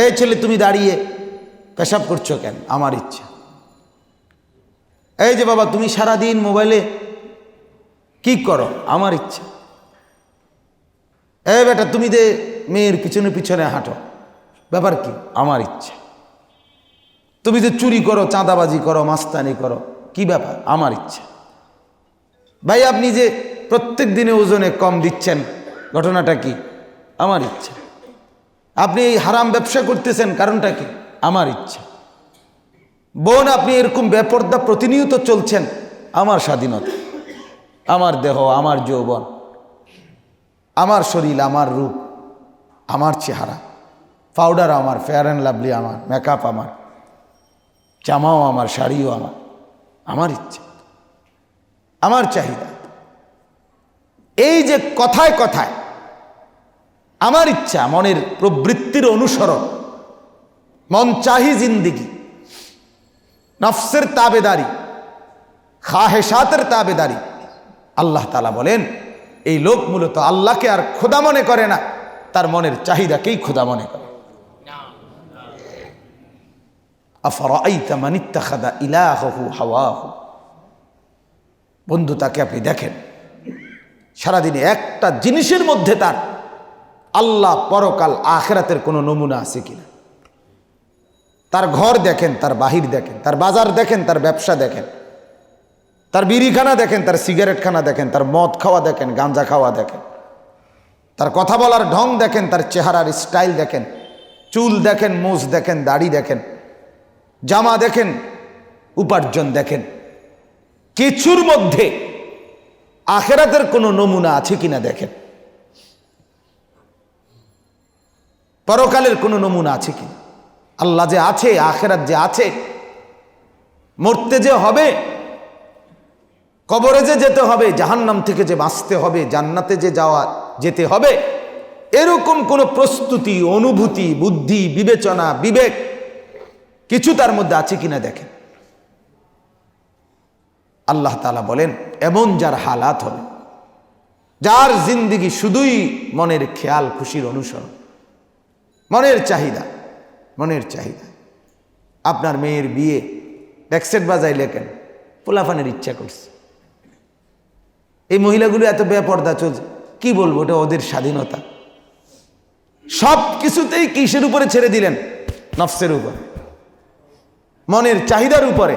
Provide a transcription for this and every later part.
এই ছেলে, তুমি দাঁড়িয়ে পেশাব করছ কেন? আমার ইচ্ছা। এই যে বাবা, তুমি সারাদিন মোবাইলে কি করো? আমার ইচ্ছা। এই বেটা, তুমি যে মেয়ের পিছনে পিছনে হাঁটো, ব্যাপার কি? আমার ইচ্ছা। তুমি যে চুরি করো, চাঁদাবাজি করো, মাস্তানি করো, কি ব্যাপার? আমার ইচ্ছা। ভাই, আপনি যে প্রত্যেক দিনে ওজনে কম দিচ্ছেন, ঘটনাটা কি? আমার ইচ্ছা। আপনি এই হারাম ব্যবসা করতেছেন কারণটা কি? আমার ইচ্ছা। বোন, আপনি এরকম বেপর্দা প্রতিনিয়ত চলছেন আমার স্বাধীনতা, আমার দেহ, আমার যৌবন, আমার শরীর, আমার রূপ, আমার চেহারা, পাউডার আমার ফেয়ার অ্যান্ড লাভলি আমার মেকআপ আমার, জামাও আমার, শাড়িও আমার আমার ইচ্ছা, আমার চাহিদা। এই যে কথায় কথায় আমার ইচ্ছা, মনের প্রবৃত্তির অনুসরণ, মন চাহি জিন্দিগি, নফসের তাবেদারি খাহেসাতের তাবেদারি। আল্লাহ তালা বলেন, এই লোক মূলত আল্লাহকে আর খোদা মনে করে না, তার মনের চাহিদাকেই খোদা মনে করে। বন্ধু, তাকে আপনি দেখেন, সারাদিনে একটা জিনিসের মধ্যে তার আল্লাহ পরকাল আখেরাতের কোনো নমুনা আছে কিনা? তার ঘর দেখেন, তার বাহির দেখেন, তার বাজার দেখেন, তার ব্যবসা দেখেন, তার বিড়িখানা দেখেন, তার সিগারেটখানা দেখেন, তার মদ খাওয়া দেখেন, গাঁজা খাওয়া দেখেন, তার কথা বলার ঢং দেখেন, তার চেহারার স্টাইল দেখেন, চুল দেখেন, মোজ দেখেন, দাড়ি দেখেন, জামা দেখেন, উপার্জন দেখেন, কিছুর মধ্যে আখেরাতের কোনো নমুনা আছে কিনা দেখেন। পরকালের কোনো নমুনা আছে কি? আল্লাহ যে আছে, আখেরাত যে আছে, মরতে যে হবে, কবরে যে যেতে হবে, জাহান্নাম থেকে যে বাঁচতে হবে, জান্নাতে যে যাওয়া, যেতে হবে, এরকম কোনো প্রস্তুতি, অনুভূতি, বুদ্ধি, বিবেচনা, বিবেক কিছু তার মধ্যে আছে কিনা দেখেন? আল্লাহ তালা বলেন, এমন যার হালাত হবে, যার জিন্দিগি শুধুই মনের খেয়াল, খুশির অনুসরণ মনের চাহিদা মনের চাহিদা। আপনার মেয়ের বিয়ে ব্যাকসেট বাজাই লেখেন পোলাফানের ইচ্ছা করছে। এই মহিলাগুলো এত বেপর্দা চলছে কি বলব ওটা ওদের স্বাধীনতা। সব কিছুতেই কিসের উপরে ছেড়ে দিলেন? নফসের উপরে। মনের চাহিদার উপরে।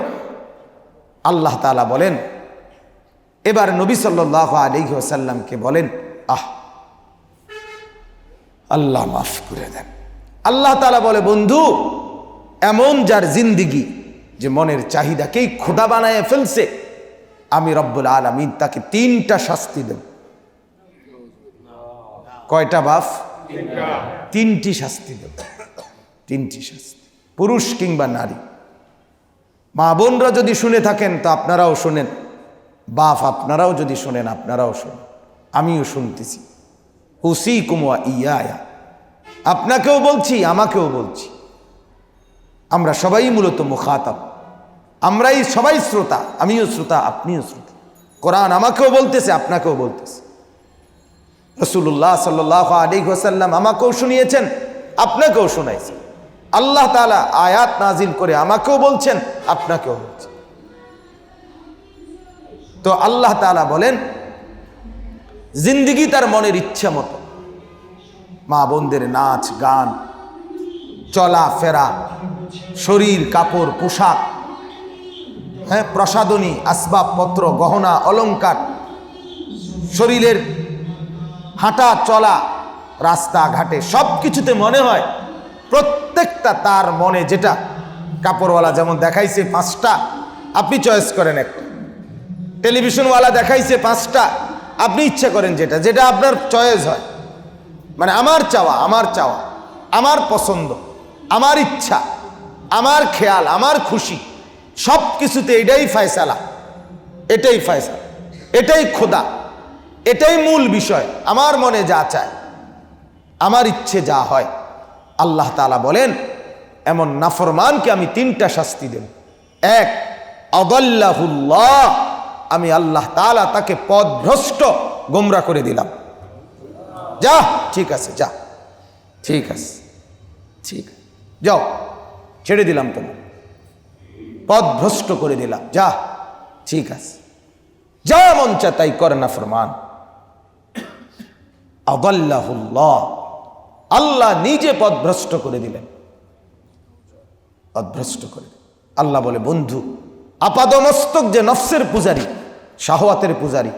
আল্লাহ তালা বলেন, এবার নবী সাল্লাহ আলী ওসাল্লামকে বলেন, আহ, আল্লাহ মাফ করে দেন। আল্লাহ তালা বলে, বন্ধু, এমন যার জিন্দিগি যে মনের চাহিদাকেই খোদা বানায় ফেলছে, আমি রব্বুল আলমিন তাকে তিনটা শাস্তি দেব। কয়টা বাফ? তিনটি শাস্তি দেব। তিনটি শাস্তি। পুরুষ কিংবা নারী। মা বোনরা যদি শুনে থাকেন, তো আপনারাও শোনেন। বাপ আপনারাও যদি শোনেন, আপনারাও শোনেন। আমিও শুনতেছি। হুসি কুমুয়া ইয়া আপনাকেও বলছি, আমাকেও বলছি। আমরা সবাই মূলত মুখাতাব। আমরাই সবাই শ্রোতা, আমিও শ্রোতা, আপনিও শ্রোতা। কোরআন আমাকেও বলতেছে, আপনাকেও বলতেছে। রসুল্লাহ সাল্লাহ আলী হোসাল্লাম আমাকেও শুনিয়েছেন, আপনাকেও শোনাইছেন। আল্লাহ তালা আয়াত নাজিল করে আমাকেও বলছেন, আপনাকেও বলছেন। তো আল্লাহ তালা বলেন, জিন্দিগি তার মনের ইচ্ছা মতো। মা বোনদের নাচ, গান, চলা, ফেরা, শরীর, কাপড়, পোশাক হ্যাঁ প্রসাদনী, আসবাবপত্র, গহনা অলঙ্কার শরীরের হাঁটা, চলা রাস্তাঘাটে সব কিছুতে মনে হয় প্রত্যেকটা তার মনে যেটা কাপড়ওয়ালা যেমন দেখাইছে পাঁচটা, আপনি চয়েস করেন একটা। টেলিভিশনওয়ালা দেখাইছে পাঁচটা, আপনি ইচ্ছা করেন যেটা যেটা আপনার চয়েস হয়। মানে আমার চাওয়া আমার চাওয়া, আমার পছন্দ, আমার ইচ্ছা, আমার খেয়াল, আমার খুশি সব কিছুতে এটাই ফয়সালা এটাই ফয়সালা, এটাই খোদা, এটাই মূল বিষয়, আমার মনে যা চায়, আমার ইচ্ছে যা হয়, আল্লাহ তালা বলেন, এমন নাফরমানকে আমি তিনটা শাস্তি দেব। এক অদল্লাহুল্লাহ আমি আল্লাহ তালা তাকে পদভ্রষ্ট গোমরা করে দিলাম। যা। ঠিক আছে, যা। ঠিক আছে। ঠিক। যাও। ছেড়ে দিলাম তোমার পথ ভ্রষ্ট করে দিলাম। যা। ঠিক আছে। যা মন চা তাই করে না ফরমান। আল্লাহ নিজে পথ ভ্রষ্ট করে দিলেন। পথ ভ্রষ্ট করে আল্লাহ বলে, বন্ধু, আপাদমস্তক যে নফসের পূজারী, শাহওয়াতের পূজারী,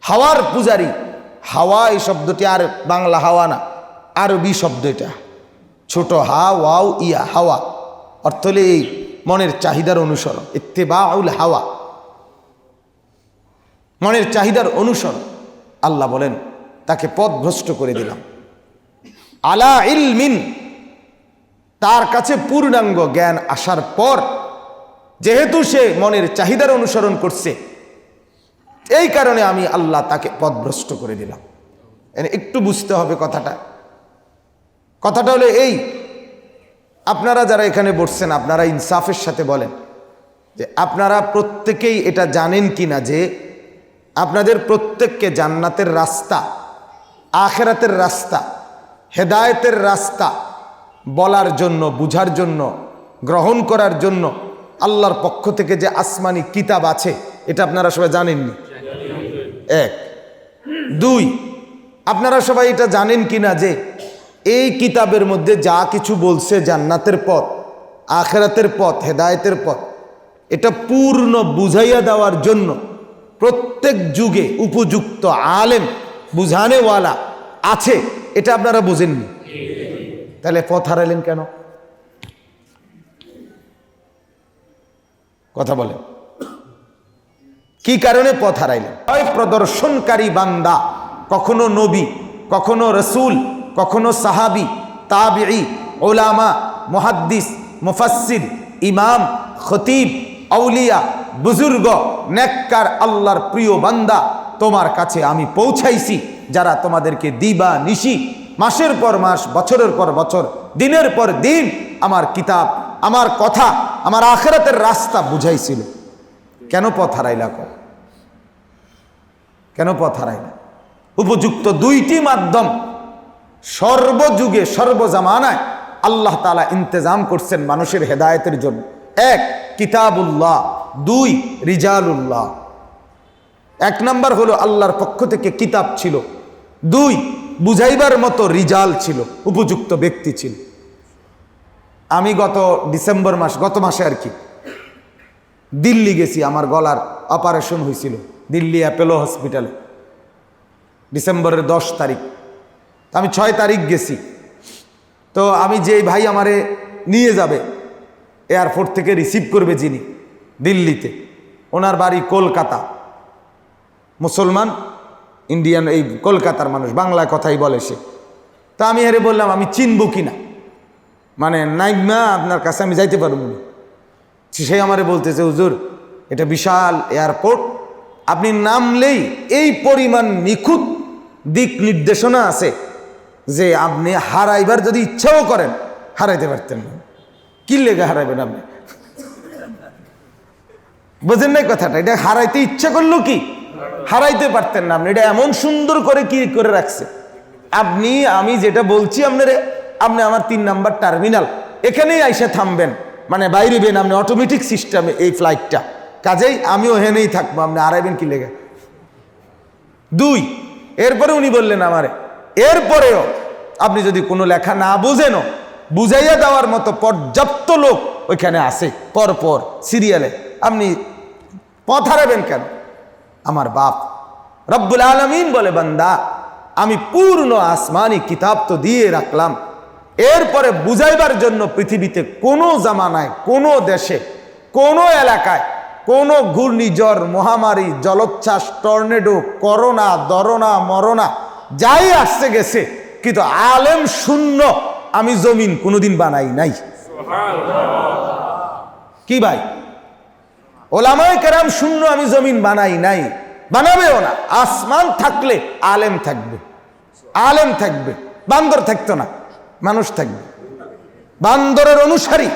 হাওয়ার পূজারী হাওয়া এই শব্দটি আর বাংলা হাওয়া না, আরবি শব্দ এটা। ছোট হা, ওয়াও, ইয়া, হাওয়া। অর্থ হলে এই মনের চাহিদার অনুসরণ, ইত্তেবাউল হাওয়া। মনের চাহিদার অনুসরণ, আল্লাহ বলেন, তাকে পথ ভ্রষ্ট করে দিলাম। আলা ইলমিন, তার কাছে পূর্ণাঙ্গ জ্ঞান আসার পর, যেহেতু সে মনের চাহিদার অনুসরণ করছে এই কারণে আমি আল্লাহ তাকে পথভ্রষ্ট করে দিলাম। এনে একটু বুঝতে হবে কথাটা। কথাটা হলো এই, আপনারা যারা এখানে বসছেন, আপনারা ইনসাফের সাথে বলেন যে আপনারা প্রত্যেকেই এটা জানেন কি না যে আপনাদের প্রত্যেককে জান্নাতের রাস্তা, আখেরাতের রাস্তা, হেদায়েতের রাস্তা বলার জন্য, বুঝার জন্য, গ্রহণ করার জন্য আল্লাহর পক্ষ থেকে যে আসমানি কিতাব আছে, এটা আপনারা সবাই জানেননি। এক। দুই, আপনারা সবাই এটা জানেন কি না যে এই কিতাবের মধ্যে যা কিছু বলছে জান্নাতের পথ, আখেরাতের পথ, হেদায়েতের পথ, এটা পূর্ণ বুঝাইয়া দেওয়ার জন্য প্রত্যেক যুগে উপযুক্ত আলেম, বুঝানেওয়ালা আছে, এটা আপনারা বুঝেননি। তাহলে পথ হারাইলেন কেন? কথা বলেন। কি কারণে পথ হারাইলেন? হয় প্রদর্শনকারী বান্দা, কখনো নবী, কখনো রসুল, কখনো সাহাবি তাবি ওলামা মুহাদ্দিস, মুফাসসির, ইমাম, খতিব, আউলিয়া, বুজুর্গ, নেককার, আল্লাহর প্রিয় বান্দা তোমার কাছে আমি পৌঁছাইছি, যারা তোমাদেরকে দিবা নিশি মাসের পর মাস, বছরের পর বছর, দিনের পর দিন আমার কিতাব, আমার কথা, আমার আখেরাতের রাস্তা বুঝাইছিল। কেন পথ হারাইলা কো কেন পথ হারাইলা? উপযুক্ত দুইটি মাধ্যম সর্বযুগে, সর্বজামানায় আল্লাহ তালা ইন্তেজাম করছেন মানুষের হেদায়তের জন্য। এক, কিতাবুল্লাহ। দুই, রিজালুল্লাহ। এক নাম্বার হলো আল্লাহর পক্ষ থেকে কিতাব ছিল। দুই, বুঝাইবার মতো রিজাল ছিল, উপযুক্ত ব্যক্তি ছিল। আমি গত ডিসেম্বর মাস, গত মাসে আর কি দিল্লি গেছি, আমার গলার অপারেশন হয়েছিল দিল্লি অ্যাপেলো হসপিটালে ডিসেম্বরের দশ তারিখ। আমি ছয় তারিখ গেছি। তো আমি যেই ভাই আমারে নিয়ে যাবে এয়ারপোর্ট থেকে রিসিভ করবে যিনি, দিল্লিতে, ওনার বাড়ি কলকাতা। মুসলমান ইন্ডিয়ান এই কলকাতার মানুষ বাংলা কথাই বলে সে। তা আমি হেরে বললাম, আমি চিনব কি না মানে নাইমা আপনার কাছে আমি যাইতে পারব না। সে আমারে বলতেছে, হুজুর, এটা বিশাল এয়ারপোর্ট আপনি নামলেই এই পরিমাণ নিখুঁত দিক নির্দেশনা আছে যে আপনি হারাইবার যদি ইচ্ছাও করেন, হারাইতে পারতেন না। কি লেগে হারাইবেন আপনি? বোঝেন নাই কথাটা, এটা হারাইতে ইচ্ছা করল কি? হারাইতে পারতেন না আপনি। এটা এমন সুন্দর করে কি করে রাখছে? আপনি, আমি যেটা বলছি, আপনারে আপনি আমার তিন নাম্বার টার্মিনাল। এখানেই আইসা থামবেন। মানে বাইরে বেন আপনি অটোমেটিক সিস্টেমে এই ফ্লাইটটা কাজেই আমিও হেনেই থাকব, আপনি হারাইবেন কি লেগে? দুই, এরপরে উনি বললেন আমারে, এরপরেও আপনি যদি কোনো লেখা না বুঝেনও, বুঝাইয়া দেওয়ার মতো পর্যাপ্ত লোক ওইখানে আসে পরপর সিরিয়ালে আপনি পথ হারাবেন কেন? আমার বাপ রব্বুল আলমিন বলে, বান্দা, আমি পূর্ণ আসমানি কিতাব তো দিয়ে রাখলাম। এরপরে বুঝাইবার জন্য পৃথিবীতে কোনো জামানায়, কোনো দেশে, কোনো এলাকায়, কোনো ঘূর্ণিঝড়, মহামারী, জলোচ্ছ্বাস, টর্নেডো, করোনা, দরনা, মরনা, যাই আসছে গেছে, কিন্তু আলেম শূন্য আমি জমিন কোনোদিন বানাই নাই। কি ভাই? ওলামায় কেরাম শূন্য আমি জমিন বানাই নাই। বানাবেও না। আসমান থাকলে আলেম থাকবে। আলেম থাকবে। বান্দর থাকতো না। মানুষ থাকবে। বান্দরের অনুসারী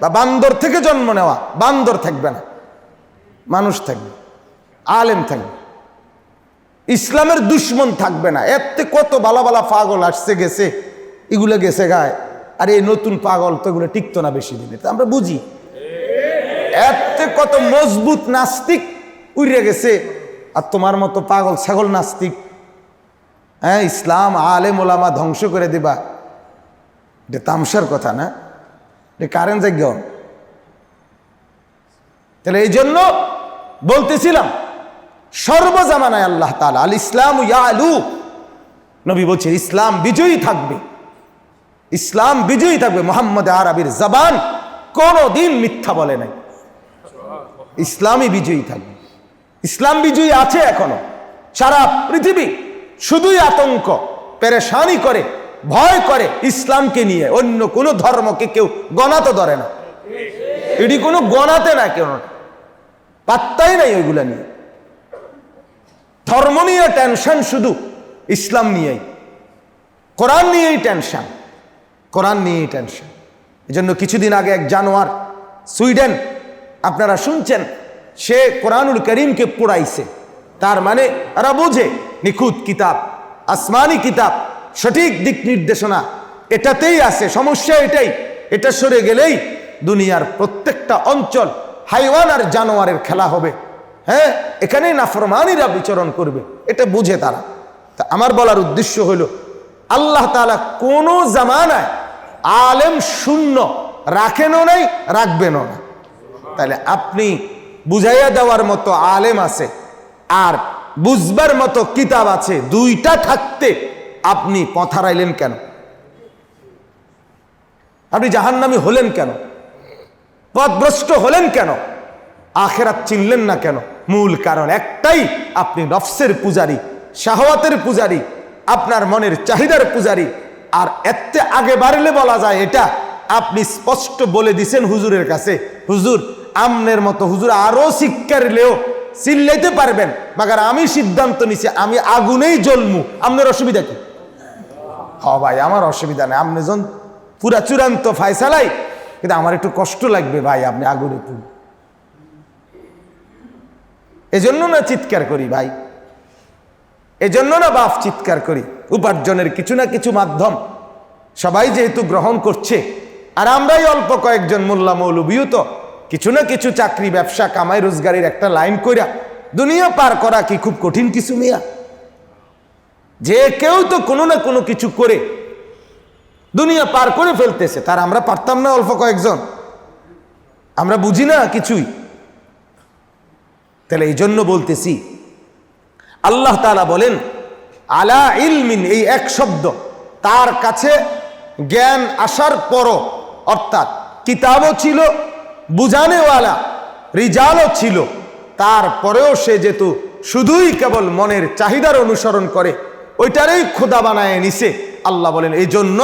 বা বান্দর থেকে জন্ম নেওয়া, বান্দর থাকবে না। মানুষ থাকবে, আলেম থাকবে। ইসলামের দুশ্মন থাকবে না। এতে কত বালা বালা পাগল আসছে, গেছে, এগুলো গেছে গায়ে। আর এই নতুন পাগল তো এগুলো টিকতো না বেশি দিনে। তো আমরা বুঝি। এত কত মজবুত নাস্তিক উড়ে গেছে। আর তোমার মতো পাগল, ছাগল নাস্তিক হ্যাঁ ইসলাম, আলেম, ওলামা ধ্বংস করে দিবা। এটা তামসার কথা না? এটা কারেন্ট যোগ্য তাহলে এই জন্য বলতেছিলাম, সর্বজামানায় আল্লাহ তালা আল ইসলাম ইয়ালু। নবী বলছে, ইসলাম বিজয়ী থাকবে। ইসলাম বিজয়ী থাকবে। মোহাম্মদ আরবির জবান কোনো দিন মিথ্যা বলে নাই। ইসলামই বিজয়ী থাকবে। ইসলাম বিজয়ী আছে এখনও। সারা পৃথিবী শুধুই আতঙ্ক, পেরেশানি করে। ভয় করে ইসলামকে নিয়ে। অন্য কোনো ধর্মকে কেউ গণাতে ধরে না। এটি কোনো গণাতে না কেউ। পাত্তাই নাই ওইগুলা নিয়ে। ধর্ম নিয়ে টেনশন শুধু, ইসলাম নিয়েই। কোরআন নিয়েই টেনশন কোরআন নিয়েই টেনশন এই জন্য কিছুদিন আগে এক জানোয়ার, সুইডেন, আপনারা শুনছেন, সে কোরআনুল করিমকে পোড়াইছে। তার মানে এরা বোঝে, নিখুঁত কিতাব, আসমানি কিতাব। সঠিক দিক নির্দেশনা এটাতেই আছে, সমস্যা এটাই। এটা সরে গেলেই দুনিয়ার প্রত্যেকটা অঞ্চল হাইওয়ান আর জানোয়ারের খেলা হবে। হ্যাঁ এখানেই নাফরমানিরা বিচরণ করবে, এটা বুঝে তারা। তা আমার বলার উদ্দেশ্য হলো, আল্লাহ তাআলা কোন জামানায় আলেম শূন্য রাখেনও নাই, রাখবেনও না। তাহলে আপনি বুঝাইয়া দেওয়ার মতো আলেম আছে আর বুঝবার মতো কিতাব আছে, দুইটা থাকতে আপনি পথারাইলেন কেন? আপনি জাহান্নামি হলেন কেন? পথভ্রষ্ট হলেন কেন? আখেরাত চিনলেন না কেন? মূল কারণ একটাই, আপনি নফসের পূজারী, শাহওয়াতের পূজারী, আপনার মনের চাহিদার পূজারী। আর এতে আগে বাড়লে বলা যায় এটা, আপনি স্পষ্ট বলে দিছেন হুজুরের কাছে, হুজুর, আমনের মতো হুজুর আরও শিক্ষা লেও চিল্লাইতে পারবেন, মাগার আমি সিদ্ধান্ত নিছি, আমি আগুনেই জ্বলমু, আপনার অসুবিধা কি? হ ভাই, আমার অসুবিধা নেই। আপনি যখন পুরা চূড়ান্ত ফায়সালাই কিন্তু আমার একটু কষ্ট লাগবে ভাই আপনি আগুনে পুর এজন্য না চিৎকার করি ভাই। এজন্য না বাপ চিৎকার করি। উপার্জনের কিছু না কিছু মাধ্যম। সবাই যেহেতু গ্রহণ করছে, আর আমরাই অল্প কয়েকজন মোল্লা মৌলবীও তো, কিছু না কিছু চাকরি, ব্যবসা, কামাই, রোজগারের একটা লাইন কইরা দুনিয়া পার করা কি খুব কঠিন কিছু মিয়া? যে কেউ তো কোনো না কোনো কিছু করে দুনিয়া পার করে ফেলতেছে, তার আমরা পারতাম না অল্প কয়েকজন। আমরা বুঝি না কিছুই। তাহলে এই জন্য বলতেছি, আল্লাহ তালা বলেন, আলা ইলমিন, এই এক শব্দ, তার কাছে জ্ঞান আসার পরও, অর্থাৎ কিতাবও ছিল, বুঝানেওয়ালা, রিজালও ছিল, তারপরেও সে যেহেতু শুধুই কেবল মনের চাহিদার অনুসরণ করে ওইটারই খোদা বানায় নিছে। আল্লাহ বলেন এই জন্য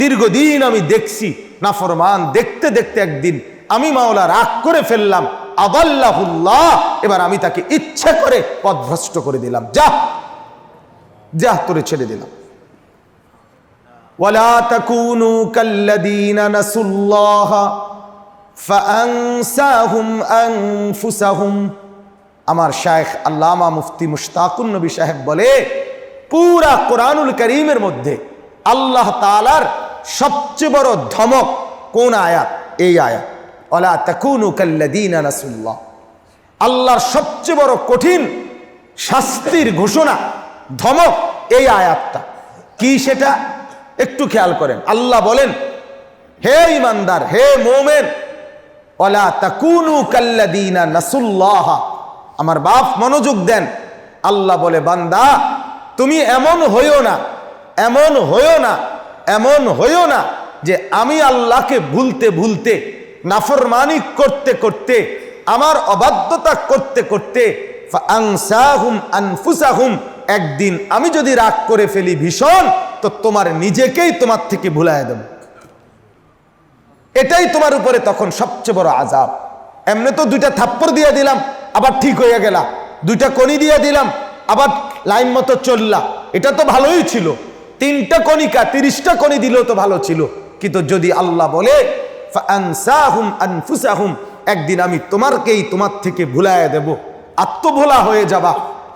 দীর্ঘদিন আমি দেখছি, নাফরমান, দেখতে দেখতে একদিন আমি মাওলা রাগ করে ফেললাম, আদাল্লাহুল্লাহ, এবার আমি তাকে ইচ্ছে করে পথভ্রষ্ট করে দিলাম। যা যা তোরে ছেড়ে দিলাম। ওয়ালা তাকুনু কাল্লাযীনা নাসুল্লাহ ফাআনসাহুম আনফুসাহুম। আমার শায়েখ আল্লামা মুফতি মুশতাকুন নবী সাহেব বলে পুরা কোরআনুল করিমের মধ্যে আল্লাহ তালার সবচেয়ে বড় ধমক কোন আয়াত? এই আয়াত। ওলা তাকুনু কাল্লাযীনা নাসুল্লাহ। আল্লাহর সবচেয়ে বড় কঠিন শাস্তির ঘোষণা, ধমক এই আয়াতটা। কি সেটা? একটু খেয়াল করেন। আল্লাহ বলেন, হে ইমানদার, হে মোমেন ওলা তাকুনু কাল্লাদিনা নাসুল্লাহ। আমার বাপ মনোযোগ দেন। আল্লাহ বলে, বান্দা তুমি এমন হইও না, এমন হইও না, এমন হইও না যে আমি আল্লাহকে ভুলতে ভুলতে, নাফরমানি করতে করতে, আমার অবাধ্যতা করতে করতে একদিন আমি যদি রাগ করে ফেলি ভীষণ, তো তোমার নিজেকেই তোমার থেকে ভুলায় দেব। এটাই তোমার উপরে তখন সবচেয়ে বড় আজাব এমনি তো দুইটা থাপ্পড় দিয়ে দিলাম, আবার ঠিক হয়ে গেলা। দুইটা কণি দিয়ে দিলাম আবার লাইন মতো চললা। এটা তো ভালোই ছিল। তিনটা কণিকা, তিরিশটা কণি দিলেও তো ভালো ছিল। কিন্তু যদি আল্লাহ বলে একদিন আমি তোমারকেই তোমার থেকে ভুলায় দেব। আত্মভোলা হয়ে যাবা,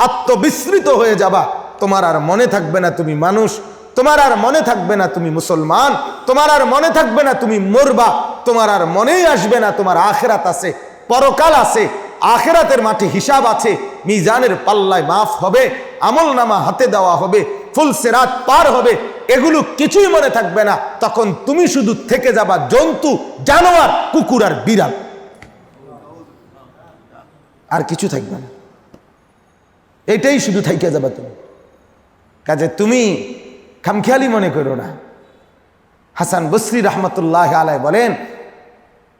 আত্মবিস্মৃত হয়ে যাবা। তোমার আর মনে থাকবে না তুমি মানুষ, তোমার আর মনে থাকবে না তুমি মুসলমান, তোমার আর মনে থাকবে না তুমি মরবা, তোমার আর মনেই আসবে না তোমার আখেরাত আছে, পরকাল আছে। আখেরাতের মাঠে হিসাব আছে, মিজানের পাল্লায় মাফ হবে আমল নামা হাতে দেওয়া হবে, ফুল সেরাত পার হবে, এগুলো কিছুই মনে থাকবে না। তখন তুমি শুধু থেকে যাবা জন্তু, জানোয়ার, কুকুর আর বিড়াল। আর কিছু থাকবে না। এটাই শুধু থাইকে যাবা তুমি। কাজে তুমি খামখেয়ালি মনে করো না। হাসান বসরি রহমতুল্লাহ আলাই বলেন,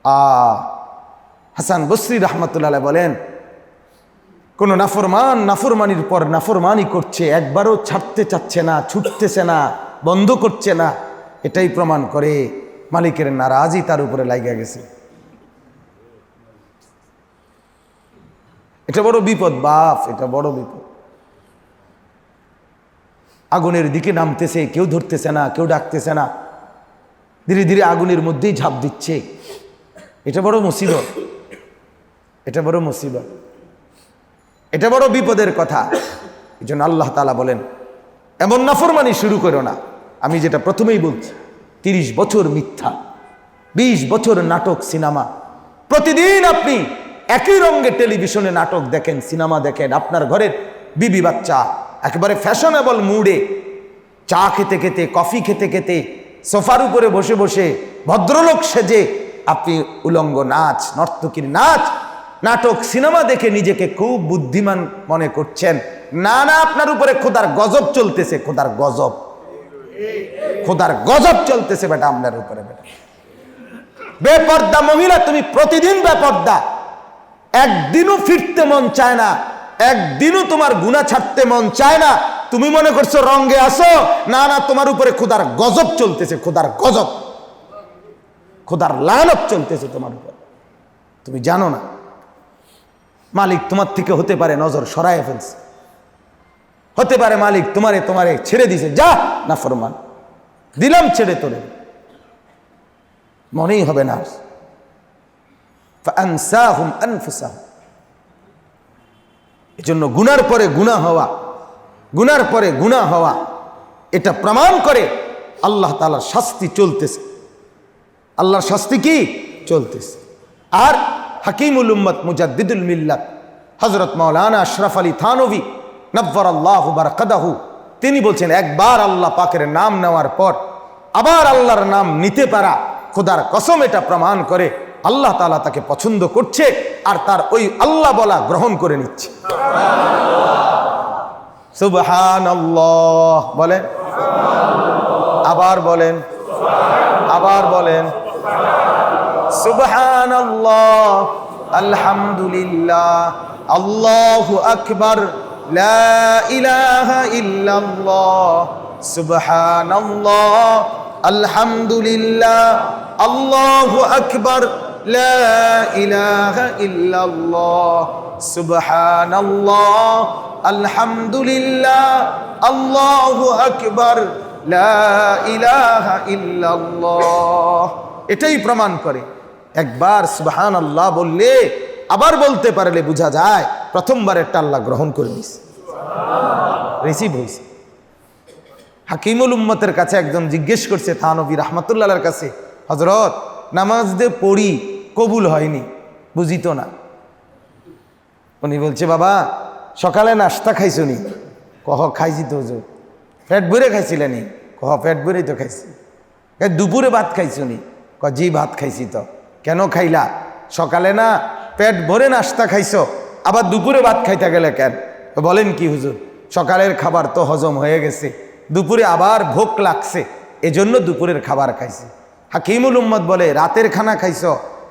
আ হাসান বসরি রহমতুল্লাহ বলেন, কোন নাফরমান নাফরমানির পর নাফরমানি করছে, একবারও ছাড়তে চাচ্ছে না, ছুটতেছে না, বন্ধ করছে না, এটাই প্রমাণ করে মালিকের নারাজই তার উপরে লাগিয়া গেছে। এটা বড় বিপদ, বাপ, এটা বড় বিপদ। আগুনের দিকে নামতেছে, কেউ ধরতেছে না, কেউ ডাকতেছে না। ধীরে ধীরে আগুনের মধ্যেই ঝাঁপ দিচ্ছে। এটা বড় মুসিবত। এটা বড় মুসিবত। এটা বড় বিপদের কথা। এই জন্য আল্লাহ তালা বলেন, এমন নাফরমানি শুরু করো না। আমি যেটা প্রথমেই বলছি, তিরিশ বছর মিথ্যা, বিশ বছর নাটক, সিনেমা। প্রতিদিন আপনি একই রঙে টেলিভিশনে নাটক দেখেন, সিনেমা দেখেন, আপনার ঘরের বিবি বাচ্চা, একেবারে ফ্যাশনেবল মুডে, চা খেতে খেতে, কফি খেতে খেতে, সোফার উপরে বসে বসে ভদ্রলোক সেজে আপনি উলঙ্গ নাচ, নর্তকীর নাচ নাটক, সিনেমা দেখে নিজেকে খুব বুদ্ধিমান মনে করছেন। না না, আপনার উপরে খোদার গজব চলতেছে, খোদার গজব। খোদার গজব চলতেছে বেটা আপনার উপরে, বেটা। বেপর্দা মহিলা, তুমি প্রতিদিন বেপর্দা। একদিনও ফিরতে মন চায় না, একদিনও তোমার গুণা ছাড়তে মন চায় না। তুমি মনে করছ রঙ্গে আসো না না, তোমার উপরে খোদার গজব চলতেছে, খোদার গজব। খোদার লানত চলতেছে তোমার উপর। তুমি জানো না। মালিক তোমার থেকে হতে পারে, নজর সরাই ফেলস হতে পারে মালিক, তোমারে তোমারে ছেড়ে দিছে। যা! না, ফরমান। দিলাম, ছেড়ে তোরে। মনেই হবে না এজন্য গুনার পরে গুণা হওয়া, গুনার পরে গুণা হওয়া, এটা প্রমাণ করে আল্লাহ তালার শাস্তি চলতেছে। আল্লাহর শাস্তি কি? চলতেছে। আর হাকিমুল উম্মত মুজাদ্দিদুল মিল্লাত। হজরত মাওলানা আশরাফ আলী থানবী নব্বর আল্লাহ বারকাদাহু, তিনি বলছেন, একবার আল্লাহ পাকের নাম নেওয়ার পর আবার আল্লাহর নাম নিতে পারা, খোদার কসম এটা প্রমাণ করে আল্লাহ তালা তাকে পছন্দ করছে আর তার ওই আল্লাহ বলা গ্রহণ করে নিচ্ছে। সুবহান বলেন। আবার বলেন। আবার বলেন। সুবহান আলহামদুলিল্লাহ, আল্লাহু আকবার, লা আলহামদুলিল্লাহ, আল্লাহু আকবার, লা আলহামদুলিল্লাহ, আল্লাহু আকবার, লা ইলাহা এটাই প্রমাণ করে। একবার সুবাহান আল্লাহ বললে, আবার বলতে পারলে বোঝা যায়, প্রথমবার একটা আল্লাহ গ্রহণ করে রিসিভ হয়েছে হাকিমুল উম্মতের কাছে একজন জিজ্ঞেস করছে থানবী রহমতুল্লাহর কাছে? হজরত নামাজ দিয়ে পড়ি, কবুল হয়নি, বুঝিত না। উনি বলছে, বাবা, সকালে নাস্তা খাইছো নি? কহ, খাইছি তো হুজুর। পেট ভরে খাইছিলেনি কহ, পেট ভরেই তো খাইছি। দুপুরে ভাত খাইছো নি? ক জি, ভাত খাইছি তো। কেন খাইলা? সকালে না পেট ভরে নাস্তা খাইছো, আবার দুপুরে ভাত খাইতে গেলে কেন? বলেন কি হুজুর, সকালের খাবার তো হজম হয়ে গেছে, দুপুরে আবার ভোক লাগছে, এজন্য দুপুরের খাবার খাইছি। হাকিমুল উম্মদ বলে, রাতের খানা খাইছ?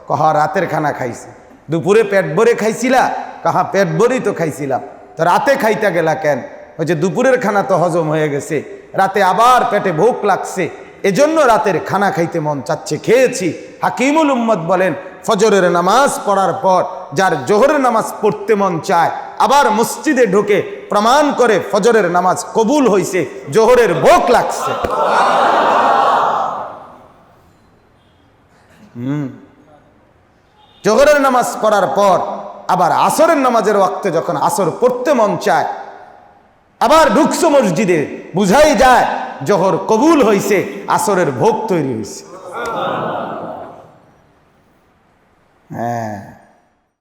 কহ, রাতের খানা খাইছি। দুপুরে পেট ভরে খাইছিলা? কাহা, পেট ভরেই তো খাইছিলাম। তো রাতে খাইতে গেলা কেন? ওই যে দুপুরের খানা তো হজম হয়ে গেছে, রাতে আবার পেটে ভোক লাগছে, এজন্য রাতের খানা খাইতে মন চাচ্ছে, খেয়েছি। হাকিমুল উম্মদ বলেন, ফজরের নামাজ পড়ার পর যার জোহরের নামাজ পড়তে মন চায়, আবার মসজিদে ঢুকে প্রমাণ করে ফজরের নামাজ কবুল হইছে, জোহরের ভোক লাগছে। জোহরের নামাজ পড়ার পর, আবার আসরের নামাজের ওয়াক্তে যখন আসর পড়তে মন চায়, আবার ঢুকছো মসজিদে, বুঝাই যায়, জহর কবুল হয়েছে আসরের ভোগ তৈরি হয়েছে হ্যাঁ